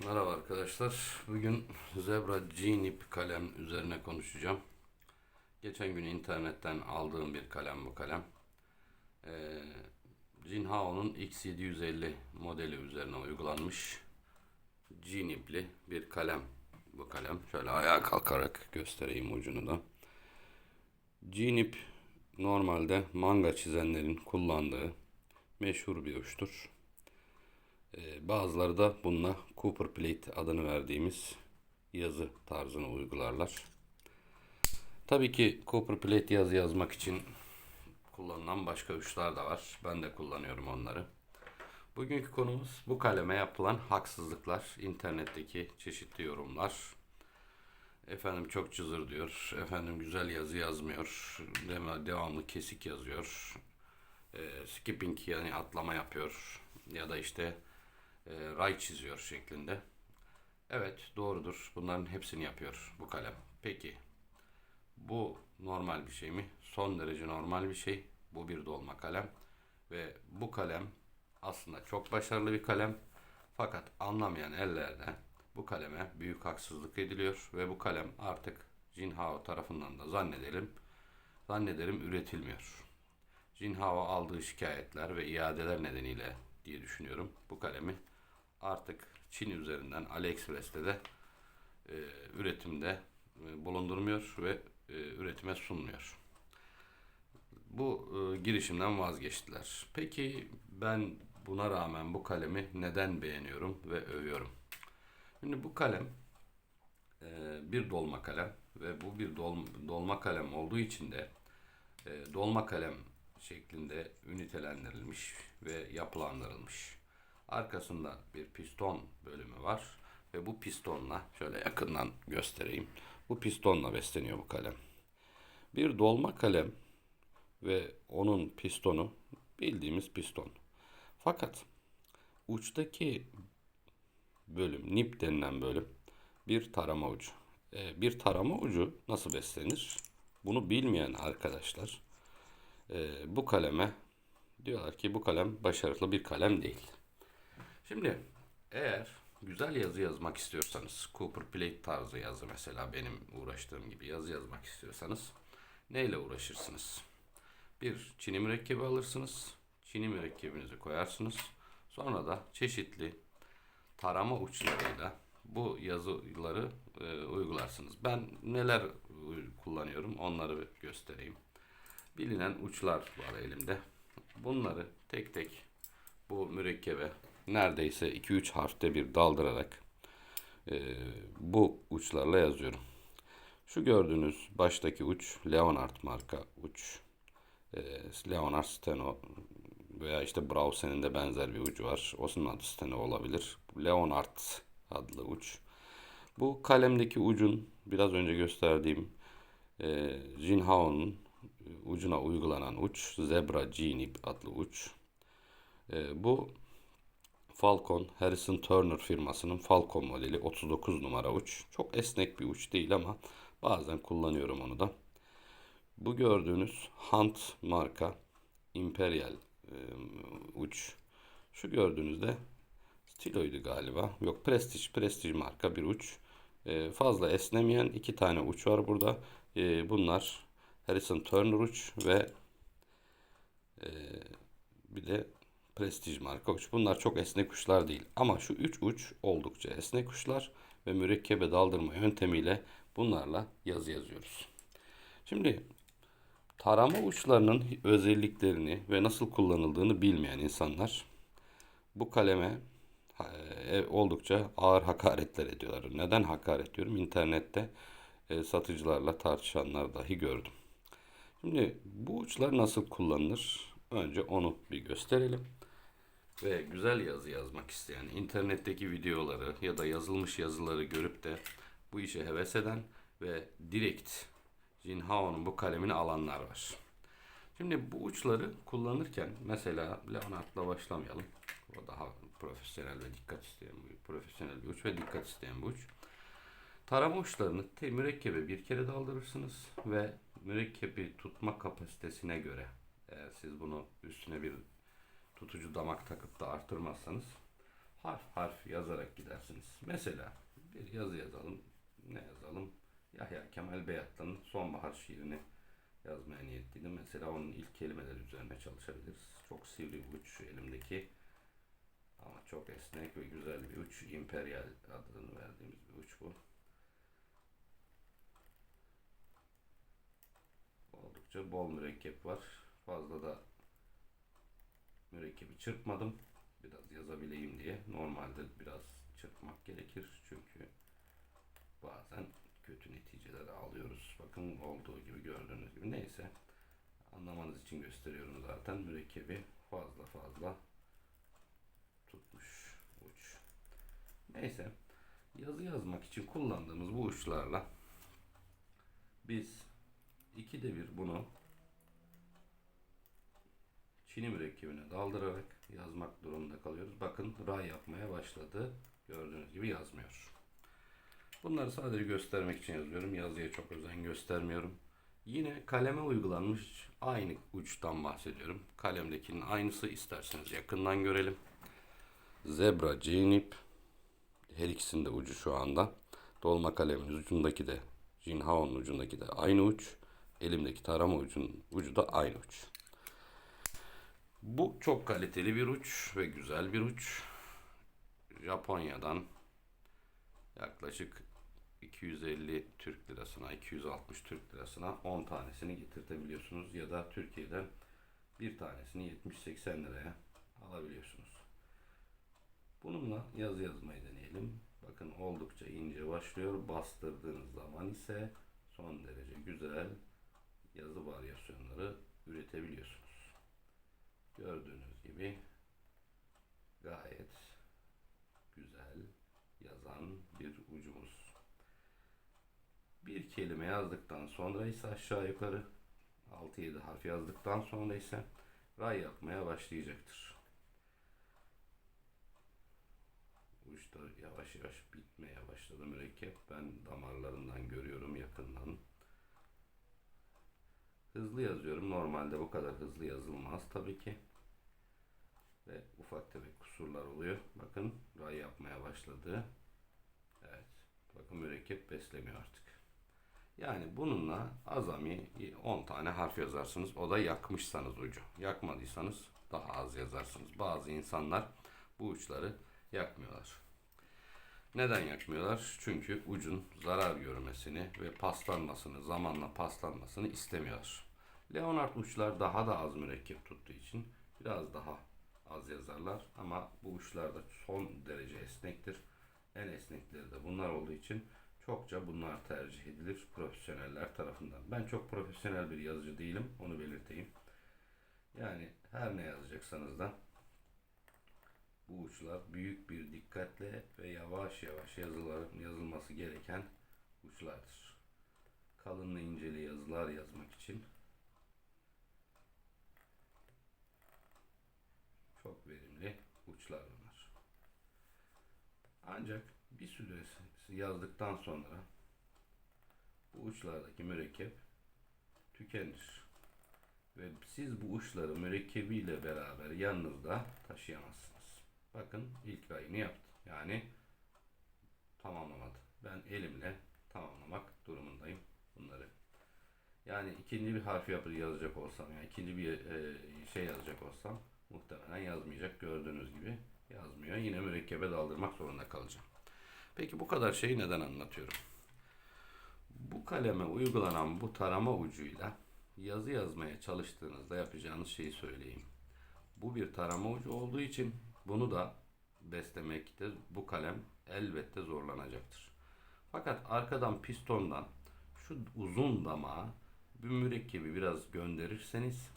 Merhaba arkadaşlar. Bugün Zebra G-Nip kalem üzerine konuşacağım. Geçen gün internetten aldığım bir kalem bu kalem. Ee, Jinhao'nun X750 modeli üzerine uygulanmış G-Nip'li bir kalem bu kalem. Şöyle ayağa kalkarak göstereyim ucunu da. G-Nip normalde manga çizenlerin kullandığı meşhur bir uçtur. Ee, bazıları da bununla Cooper Plate adını verdiğimiz yazı tarzını uygularlar. Tabii ki Cooper Plate yazı yazmak için kullanılan başka uçlar da var. Ben de kullanıyorum onları. Bugünkü konumuz bu kaleme yapılan haksızlıklar, internetteki çeşitli yorumlar. Efendim çok cızır diyor, efendim güzel yazı yazmıyor, deva- devamlı kesik yazıyor, e, skipping yani atlama yapıyor ya da işte e, ray çiziyor şeklinde. Evet doğrudur. Bunların hepsini yapıyor bu kalem. Peki bu normal bir şey mi? Son derece normal bir şey. Bu bir dolma kalem ve bu kalem aslında çok başarılı bir kalem. Fakat anlamayan ellerde bu kaleme büyük haksızlık ediliyor ve bu kalem artık Jinhao tarafından da zannedelim zannederim üretilmiyor. Jinhao aldığı şikayetler ve iadeler nedeniyle diye düşünüyorum. Bu kalemi artık Çin üzerinden AliExpress'te de e, üretimde e, bulundurmuyor ve e, üretime sunmuyor. Bu e, girişimden vazgeçtiler. Peki ben buna rağmen bu kalemi neden beğeniyorum ve övüyorum? Şimdi bu kalem e, bir dolma kalem ve bu bir dol- dolma kalem olduğu için de e, dolma kalem şeklinde ünitelendirilmiş ve yapılandırılmış. Arkasında bir piston bölümü var ve bu pistonla şöyle yakından göstereyim. Bu pistonla besleniyor bu kalem. Bir dolma kalem ve onun pistonu bildiğimiz piston. Fakat uçtaki bölüm, nip denilen bölüm bir tarama ucu. Ee, bir tarama ucu nasıl beslenir? Bunu bilmeyen arkadaşlar e, bu kaleme diyorlar ki bu kalem başarılı bir kalem değil. Şimdi eğer güzel yazı yazmak istiyorsanız Cooper Plate tarzı yazı mesela benim uğraştığım gibi yazı yazmak istiyorsanız neyle uğraşırsınız? Bir çini mürekkebi alırsınız. Çini mürekkebinizi koyarsınız. Sonra da çeşitli tarama uçlarıyla bu yazıları e, uygularsınız. Ben neler kullanıyorum onları göstereyim. Bilinen uçlar var elimde. Bunları tek tek bu mürekkebe neredeyse 2-3 harfte bir daldırarak e, bu uçlarla yazıyorum. Şu gördüğünüz baştaki uç Leonard marka uç. E, Leonard Steno veya işte Brausen'in de benzer bir ucu var. Onun adı Steno olabilir. Leonard adlı uç. Bu kalemdeki ucun biraz önce gösterdiğim e, Jinhao'nun ucuna uygulanan uç Zebra G-Nip adlı uç. E, bu Falcon Harrison Turner firmasının Falcon modeli 39 numara uç. Çok esnek bir uç değil ama bazen kullanıyorum onu da. Bu gördüğünüz Hunt marka Imperial e, uç. Şu gördüğünüzde Stilo'ydu galiba. Yok Prestige, Prestige marka bir uç. E, fazla esnemeyen iki tane uç var burada. E, bunlar Harrison Turner uç ve e, bir de Prestige marka uç. Bunlar çok esnek uçlar değil. Ama şu üç uç oldukça esnek uçlar ve mürekkebe daldırma yöntemiyle bunlarla yazı yazıyoruz. Şimdi tarama uçlarının özelliklerini ve nasıl kullanıldığını bilmeyen insanlar bu kaleme e, oldukça ağır hakaretler ediyorlar. Neden hakaret diyorum? İnternette e, satıcılarla tartışanlar dahi gördüm. Şimdi bu uçlar nasıl kullanılır? Önce onu bir gösterelim. Ve güzel yazı yazmak isteyen, internetteki videoları ya da yazılmış yazıları görüp de bu işe heves eden ve direkt Jinhao'nun bu kalemini alanlar var. Şimdi bu uçları kullanırken mesela Leonard'la başlamayalım. O daha profesyonel ve dikkat isteyen bir profesyonel bir uç ve dikkat isteyen bir uç. Tarama uçlarını te mürekkebe bir kere daldırırsınız ve mürekkebi tutma kapasitesine göre eğer siz bunu üstüne bir tutucu damak takıp da arttırmazsanız harf harf yazarak gidersiniz. Mesela bir yazı yazalım. Ne yazalım? Yahya Kemal Beyatlı'nın Sonbahar şiirini yazmaya niyetliydim. Mesela onun ilk kelimeleri üzerine çalışabiliriz. Çok sivri bir uç elimdeki ama çok esnek ve güzel bir uç. İmperyal adını verdiğimiz bir uç bu. Oldukça bol mürekkep var. Fazla da mürekkebi çırpmadım. Biraz yazabileyim diye. Normalde biraz çırpmak gerekir. Çünkü bazen kötü neticeler alıyoruz. Bakın olduğu gibi gördüğünüz gibi. Neyse. Anlamanız için gösteriyorum zaten. Mürekkebi fazla fazla tutmuş uç. Neyse. Yazı yazmak için kullandığımız bu uçlarla biz ikide bir bunu çini mürekkebine daldırarak yazmak durumunda kalıyoruz. Bakın ray yapmaya başladı. Gördüğünüz gibi yazmıyor. Bunları sadece göstermek için yazıyorum. Yazıya çok özen göstermiyorum. Yine kaleme uygulanmış aynı uçtan bahsediyorum. Kalemdekinin aynısı isterseniz yakından görelim. Zebra Cinip her ikisinin de ucu şu anda. Dolma kalemin ucundaki de Jinhao'nun ucundaki de aynı uç. Elimdeki tarama ucun ucu da aynı uç. Bu çok kaliteli bir uç ve güzel bir uç. Japonya'dan yaklaşık 250 Türk lirasına, 260 Türk lirasına 10 tanesini getirtebiliyorsunuz ya da Türkiye'den bir tanesini 70-80 liraya alabiliyorsunuz. Bununla yazı yazmayı deneyelim. Bakın oldukça ince başlıyor. Bastırdığınız zaman ise son derece güzel yazı varyasyonları üretebiliyorsunuz. Gördüğünüz gibi gayet güzel yazan bir ucumuz. Bir kelime yazdıktan sonra ise aşağı yukarı 6-7 harf yazdıktan sonra ise ray yapmaya başlayacaktır. Uçta yavaş yavaş bitmeye başladı mürekkep. Ben damarlarından görüyorum yakından. Hızlı yazıyorum. Normalde bu kadar hızlı yazılmaz tabii ki. Ve ufak tefek kusurlar oluyor. Bakın ray yapmaya başladı. Evet. Bakın mürekkep beslemiyor artık. Yani bununla azami 10 tane harf yazarsınız. O da yakmışsanız ucu. Yakmadıysanız daha az yazarsınız. Bazı insanlar bu uçları yakmıyorlar. Neden yakmıyorlar? Çünkü ucun zarar görmesini ve paslanmasını, zamanla paslanmasını istemiyorlar. Leonard uçlar daha da az mürekkep tuttuğu için biraz daha az yazarlar ama bu uçlar da son derece esnektir. En esnekleri de bunlar olduğu için çokça bunlar tercih edilir profesyoneller tarafından. Ben çok profesyonel bir yazıcı değilim, onu belirteyim. Yani her ne yazacaksanız da bu uçlar büyük bir dikkatle ve yavaş yavaş yazılar, yazılması gereken uçlardır. Kalın ve inceli yazılar yazmak için çok verimli uçlar bunlar. Ancak bir süresi yazdıktan sonra bu uçlardaki mürekkep tükenir. Ve siz bu uçları mürekkebiyle beraber yanınızda taşıyamazsınız. Bakın ilk rayını yaptı. Yani tamamlamadı. Ben elimle tamamlamak durumundayım bunları. Yani ikinci bir harf yapı yazacak olsam, yani ikinci bir e, şey yazacak olsam muhtemelen yazmayacak. Gördüğünüz gibi yazmıyor. Yine mürekkebe daldırmak zorunda kalacağım. Peki bu kadar şeyi neden anlatıyorum? Bu kaleme uygulanan bu tarama ucuyla yazı yazmaya çalıştığınızda yapacağınız şeyi söyleyeyim. Bu bir tarama ucu olduğu için bunu da beslemekte bu kalem elbette zorlanacaktır. Fakat arkadan pistondan şu uzun damağa bir mürekkebi biraz gönderirseniz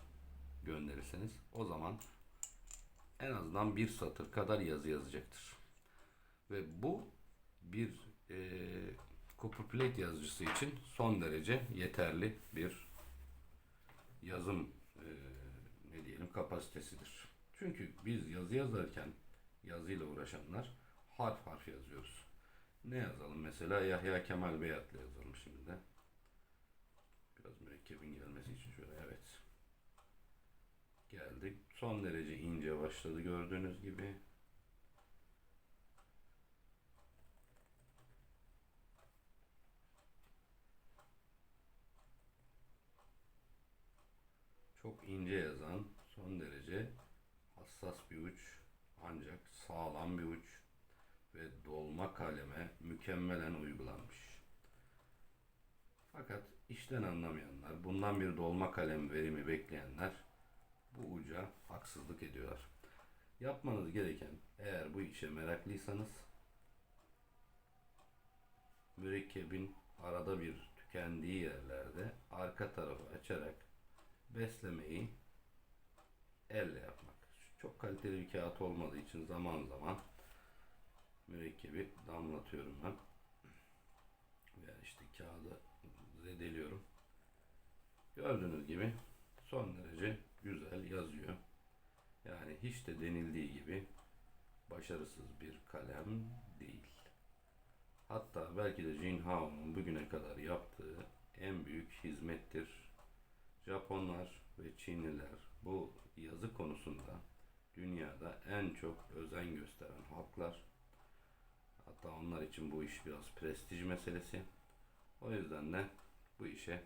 gönderirseniz o zaman en azından bir satır kadar yazı yazacaktır. Ve bu bir e, copper plate yazıcısı için son derece yeterli bir yazım e, ne diyelim kapasitesidir. Çünkü biz yazı yazarken yazıyla uğraşanlar harf harf yazıyoruz. Ne yazalım mesela Yahya Kemal Beyatlı yazalım şimdi de. Biraz mürekkebin gelmesi için şöyle evet. Geldik son derece ince başladı gördüğünüz gibi. Çok ince yazan, son derece hassas bir uç ancak sağlam bir uç ve dolma kaleme mükemmelen uygulanmış. Fakat işten anlamayanlar, bundan bir dolma kalem verimi bekleyenler bu uca haksızlık ediyorlar. Yapmanız gereken eğer bu işe meraklıysanız mürekkebin arada bir tükendiği yerlerde arka tarafı açarak beslemeyi elle yapmak. Çok kaliteli bir kağıt olmadığı için zaman zaman mürekkebi damlatıyorum ben. Veya işte kağıdı zedeliyorum. Gördüğünüz gibi son derece güzel yazıyor. Yani hiç de denildiği gibi başarısız bir kalem değil. Hatta belki de Jinhao'nun bugüne kadar yaptığı en büyük hizmettir. Japonlar ve Çinliler bu yazı konusunda dünyada en çok özen gösteren halklar. Hatta onlar için bu iş biraz prestij meselesi. O yüzden de bu işe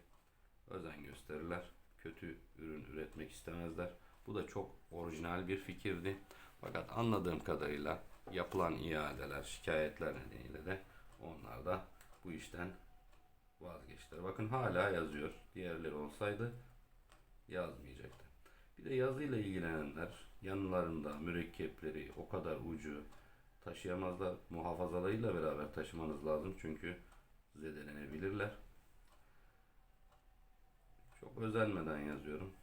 özen gösterirler. Kötü ürün üretmek istemezler. Bu da çok orijinal bir fikirdi. Fakat anladığım kadarıyla yapılan iadeler, şikayetler nedeniyle de onlar da bu işten vazgeçtiler. Bakın hala yazıyor. Diğerleri olsaydı yazmayacaktı. Bir de yazıyla ilgilenenler yanlarında mürekkepleri o kadar ucu taşıyamazlar. Muhafazalarıyla beraber taşımanız lazım çünkü zedelenebilirler. Çok özenmeden yazıyorum.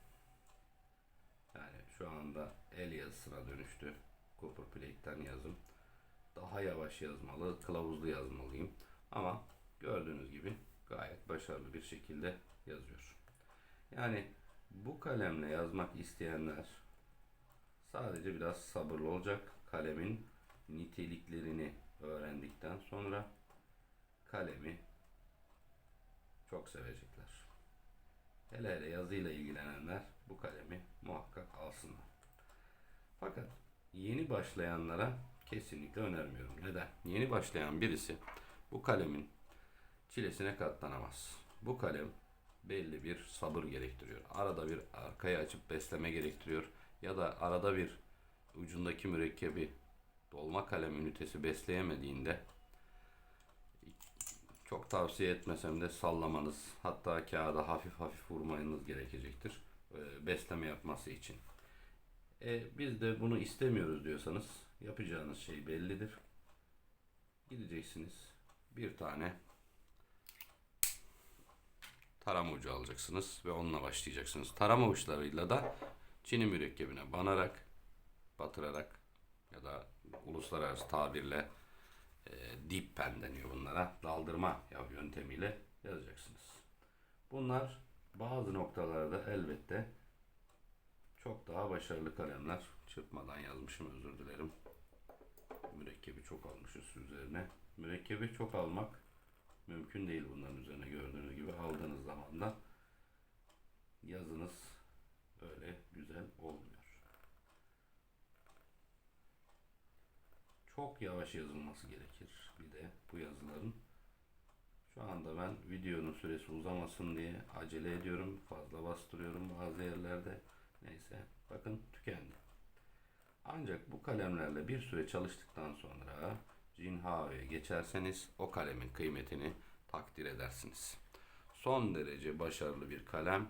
Yani şu anda el yazısına dönüştü. Copper Plate'ten yazım. Daha yavaş yazmalı, kılavuzlu yazmalıyım. Ama gördüğünüz gibi gayet başarılı bir şekilde yazıyor. Yani bu kalemle yazmak isteyenler sadece biraz sabırlı olacak. Kalemin niteliklerini öğrendikten sonra kalemi çok sevecekler. Hele hele yazıyla ilgilenenler bu kalemi muhakkak alsınlar. Fakat yeni başlayanlara kesinlikle önermiyorum. Neden? Yeni başlayan birisi bu kalemin çilesine katlanamaz. Bu kalem belli bir sabır gerektiriyor. Arada bir arkaya açıp besleme gerektiriyor. Ya da arada bir ucundaki mürekkebi dolma kalem ünitesi besleyemediğinde çok tavsiye etmesem de sallamanız hatta kağıda hafif hafif vurmanız gerekecektir e, besleme yapması için. E, biz de bunu istemiyoruz diyorsanız yapacağınız şey bellidir. Gideceksiniz bir tane tarama ucu alacaksınız ve onunla başlayacaksınız. Tarama uçlarıyla da çini mürekkebine banarak, batırarak ya da uluslararası tabirle deep pen deniyor bunlara. Daldırma yöntemiyle yazacaksınız. Bunlar bazı noktalarda elbette çok daha başarılı kalemler. Çırpmadan yazmışım özür dilerim. Mürekkebi çok almışız üzerine. Mürekkebi çok almak mümkün değil bunların üzerine gördüğünüz gibi aldığınız zaman da yazınız öyle güzel olmuyor. Çok yavaş yazılması gerekir bir de bu yazıların. Şu anda ben videonun süresi uzamasın diye acele ediyorum. Fazla bastırıyorum bazı yerlerde. Neyse bakın tükendi. Ancak bu kalemlerle bir süre çalıştıktan sonra Jinhao'ya geçerseniz o kalemin kıymetini takdir edersiniz. Son derece başarılı bir kalem.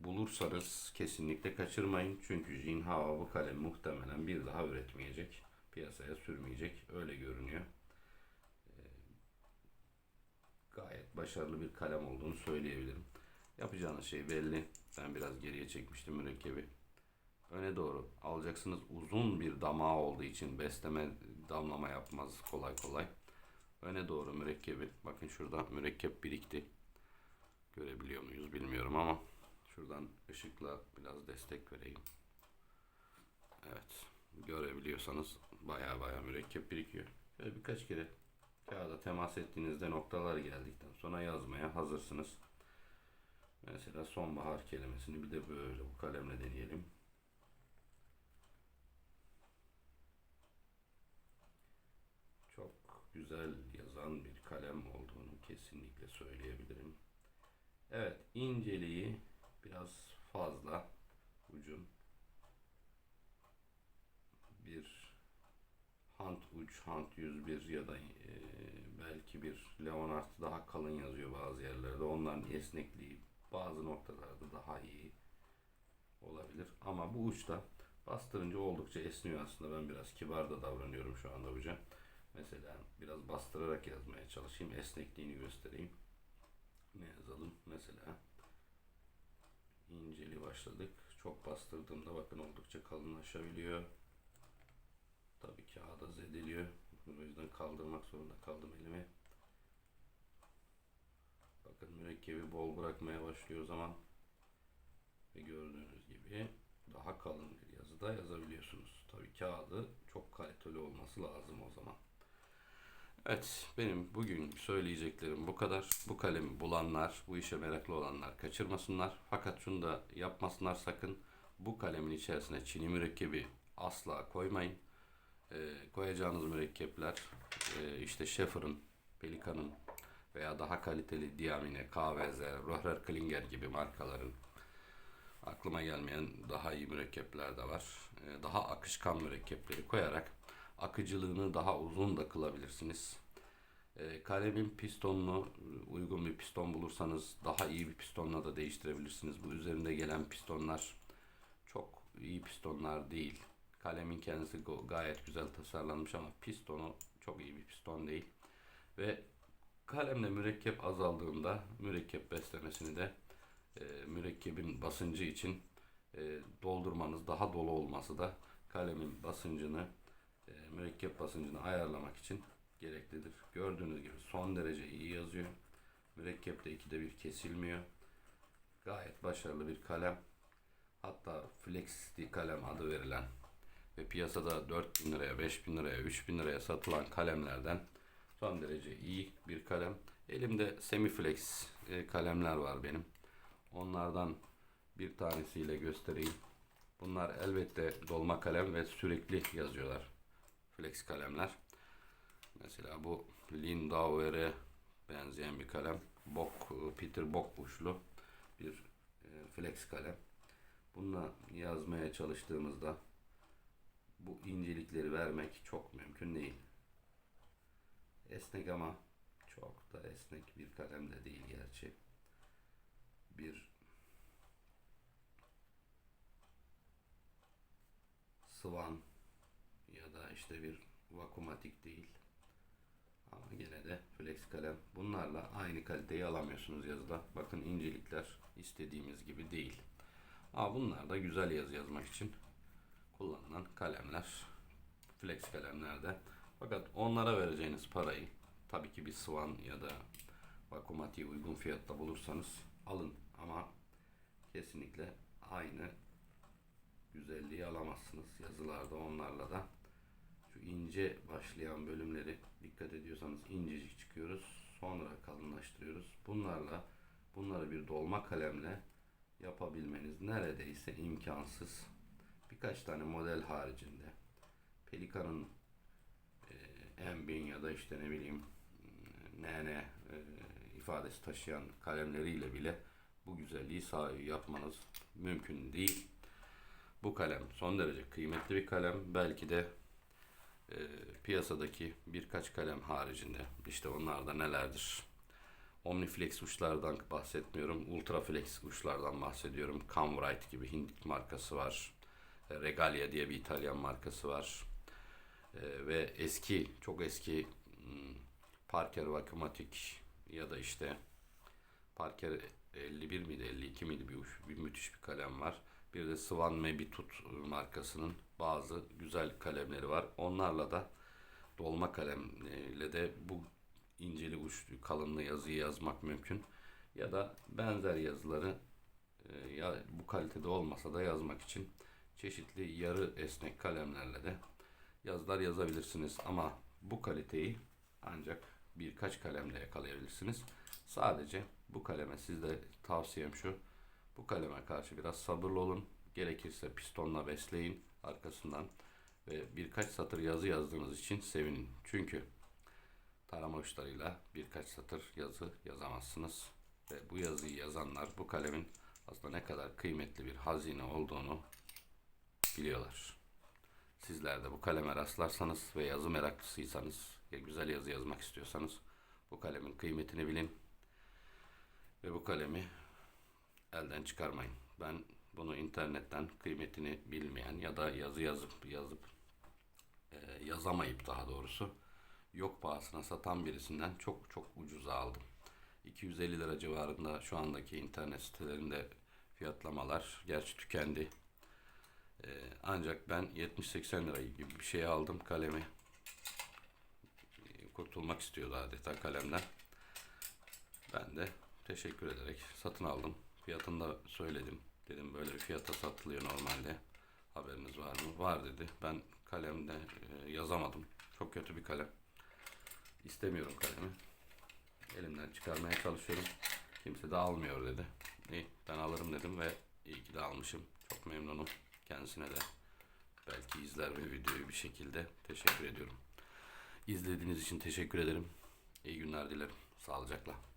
Bulursanız kesinlikle kaçırmayın. Çünkü Jinhao bu kalem muhtemelen bir daha üretmeyecek. Piyasaya sürmeyecek. Öyle görünüyor. Ee, gayet başarılı bir kalem olduğunu söyleyebilirim. Yapacağınız şey belli. Ben biraz geriye çekmiştim mürekkebi. Öne doğru alacaksınız. Uzun bir damağı olduğu için besleme damlama yapmaz kolay kolay. Öne doğru mürekkebi. Bakın şurada mürekkep birikti. Görebiliyor muyuz bilmiyorum ama şuradan ışıkla biraz destek vereyim. Evet. Görebiliyorsanız baya baya mürekkep birikiyor. Şöyle birkaç kere kağıda temas ettiğinizde noktalar geldikten sonra yazmaya hazırsınız. Mesela sonbahar kelimesini bir de böyle bu kalemle deneyelim. Çok güzel yazan bir kalem olduğunu kesinlikle söyleyebilirim. Evet, inceliği biraz fazla. ucun bir Hunt uç, Hunt 101 ya da e, belki bir Leonard daha kalın yazıyor bazı yerlerde. Onların esnekliği bazı noktalarda daha iyi olabilir. Ama bu uçta bastırınca oldukça esniyor aslında. Ben biraz kibar da davranıyorum şu anda uca. Mesela biraz bastırarak yazmaya çalışayım. Esnekliğini göstereyim. Ne yazalım? Mesela inceli başladık. Çok bastırdığımda bakın oldukça kalınlaşabiliyor. Tabii kağıda zedeliyor. O yüzden kaldırmak zorunda kaldım elimi. Bakın mürekkebi bol bırakmaya başlıyor o zaman. Ve gördüğünüz gibi daha kalın bir yazıda yazabiliyorsunuz. Tabii kağıdı çok kaliteli olması lazım o zaman. Evet, benim bugün söyleyeceklerim bu kadar. Bu kalemi bulanlar, bu işe meraklı olanlar kaçırmasınlar. Fakat şunu da yapmasınlar sakın. Bu kalemin içerisine çini mürekkebi asla koymayın. Ee, koyacağınız mürekkepler e, işte Schaeffer'ın, Pelikan'ın veya daha kaliteli Diamine, KVZ, Rohrer Klinger gibi markaların aklıma gelmeyen daha iyi mürekkepler de var. Ee, Daha akışkan mürekkepleri koyarak akıcılığını daha uzun da kılabilirsiniz. Ee, Kalemin pistonunu e, uygun bir piston bulursanız daha iyi bir pistonla da değiştirebilirsiniz. Bu üzerinde gelen pistonlar çok iyi pistonlar değil. Kalemin kendisi gayet güzel tasarlanmış ama pistonu çok iyi bir piston değil. Ve kalemde mürekkep azaldığında mürekkep beslemesini de e, mürekkebin basıncı için e, doldurmanız daha dolu olması da kalemin basıncını e, mürekkep basıncını ayarlamak için gereklidir. Gördüğünüz gibi son derece iyi yazıyor. Mürekkepte ikide bir kesilmiyor. Gayet başarılı bir kalem. Hatta Flexi kalem adı verilen ve piyasada 4000 liraya, 5000 liraya, 3000 liraya satılan kalemlerden son derece iyi bir kalem. Elimde Semiflex e, kalemler var benim. Onlardan bir tanesiyle göstereyim. Bunlar elbette dolma kalem ve sürekli yazıyorlar. Flex kalemler. Mesela bu Lindauer'e benzeyen bir kalem. Bok, Peter Bok uçlu bir e, flex kalem. Bununla yazmaya çalıştığımızda bu incelikleri vermek çok mümkün değil. Esnek ama çok da esnek bir kalem de değil gerçi. Bir Swan ya da işte bir vakumatik değil. Ama gene de flex kalem. Bunlarla aynı kaliteyi alamıyorsunuz yazıda. Bakın incelikler istediğimiz gibi değil. Ama bunlar da güzel yazı yazmak için kullanılan kalemler. Flex kalemlerde. Fakat onlara vereceğiniz parayı tabii ki bir Swan ya da vakumatiği uygun fiyatta bulursanız alın. Ama kesinlikle aynı güzelliği alamazsınız yazılarda onlarla da. Şu ince başlayan bölümleri dikkat ediyorsanız incecik çıkıyoruz. Sonra kalınlaştırıyoruz. Bunlarla bunları bir dolma kalemle yapabilmeniz neredeyse imkansız. Birkaç tane model haricinde Pelikan'ın e, M1000 ya da işte ne bileyim NN e, ifadesi taşıyan kalemleriyle bile bu güzelliği yapmanız mümkün değil. Bu kalem son derece kıymetli bir kalem. Belki de e, piyasadaki birkaç kalem haricinde işte onlar da nelerdir? Omniflex uçlardan bahsetmiyorum. Ultraflex uçlardan bahsediyorum. Camwrite gibi Hint markası var. E, Regalia diye bir İtalyan markası var. E, ve eski, çok eski hmm, Parker Vacuumatic ya da işte Parker 51 miydi 52 miydi bir, bir müthiş bir kalem var. Bir de Swan Mebitut markasının bazı güzel kalemleri var. Onlarla da dolma kalemle de bu inceli uçlu kalınlı yazıyı yazmak mümkün. Ya da benzer yazıları e, ya bu kalitede olmasa da yazmak için çeşitli yarı esnek kalemlerle de yazılar yazabilirsiniz. Ama bu kaliteyi ancak birkaç kalemle yakalayabilirsiniz. Sadece bu kaleme sizde tavsiyem şu. Bu kaleme karşı biraz sabırlı olun. Gerekirse pistonla besleyin arkasından ve birkaç satır yazı yazdığınız için sevinin. Çünkü tarama uçlarıyla birkaç satır yazı yazamazsınız. Ve bu yazıyı yazanlar bu kalemin aslında ne kadar kıymetli bir hazine olduğunu biliyorlar. Sizler de bu kaleme rastlarsanız ve yazı meraklısıysanız ve güzel yazı yazmak istiyorsanız bu kalemin kıymetini bilin ve bu kalemi elden çıkarmayın. Ben bunu internetten kıymetini bilmeyen ya da yazı yazıp yazıp e, yazamayıp daha doğrusu yok pahasına satan birisinden çok çok ucuza aldım. 250 lira civarında şu andaki internet sitelerinde fiyatlamalar gerçi tükendi. E, ancak ben 70-80 lira gibi bir şey aldım kalemi. E, Kurtulmak istiyordu adeta kalemden. Ben de teşekkür ederek satın aldım. Fiyatını da söyledim. Dedim böyle bir fiyata satılıyor normalde. Haberiniz var mı? Var dedi. Ben kalemde e, yazamadım. Çok kötü bir kalem. İstemiyorum kalemi. Elimden çıkarmaya çalışıyorum. Kimse de almıyor dedi. İyi ben alırım dedim ve iyi ki de almışım. Çok memnunum. Kendisine de belki izler ve videoyu bir şekilde teşekkür ediyorum. İzlediğiniz için teşekkür ederim. İyi günler dilerim. Sağlıcakla.